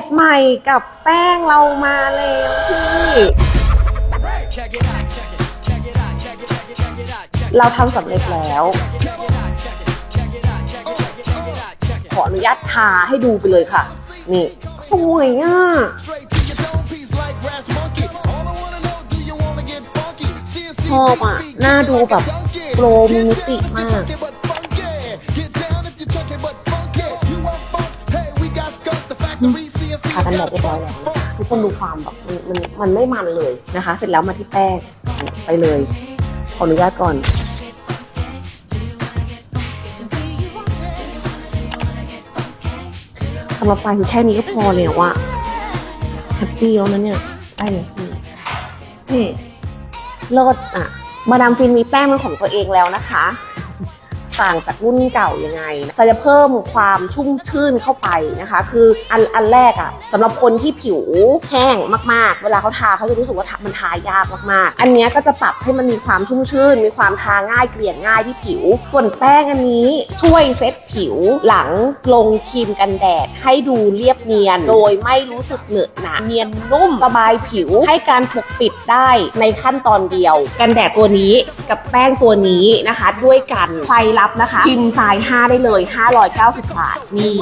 จใหม่กับแป้งเรามาแล้วพี่ เราทำสำเร็จแล้ว ขออนุญาตทาให้ดูไปเลยค่ะ นี่ สวยอะชอบอะ หน้าดูแบบโปรมินิติมากม กันแดดเรียบร้อยแล้วทุกคนดูความแบบมันมันไม่มันเลยนะคะ เสร็จแล้วมาที่แป้งไปเลย ขออนุญาตก่อนสำหรับไฟคือแค่นี้ก็พอแล้วอะแฮปปี้แล้วนะเนี่ยได้เลยพี่นี่เลิศอะมาดามฟินมีแป้งเป็นของตัวเองแล้วนะคะ ต่างจากรุ่นเก่ายังไงจะจะเพิ่มความชุ่มชื่นเข้าไปนะคะ คืออันอันแรกอะสำหรับคนที่ผิวแห้งมากๆ เวลาเขาทาเขาจะรู้สึกว่าทามันทายากมากๆ อันนี้ก็จะปรับให้มันมีความชุ่มชื่น มีความทาง่ายเกลี่ยง่ายที่ผิว ส่วนแป้งอันนี้ช่วยเซตผิวหลังลงครีมกันแดด ให้ดูเรียบเนียน โดยไม่รู้สึกเหนอะหนะเนียนนุ่มสบายผิวให้การปกปิดได้ในขั้นตอนเดียว กันแดดตัวนี้กับแป้งตัวนี้นะคะ ด้วยกันใครรับนะคะพิมพ์ทราย5ได้เลย 590 บาทนี่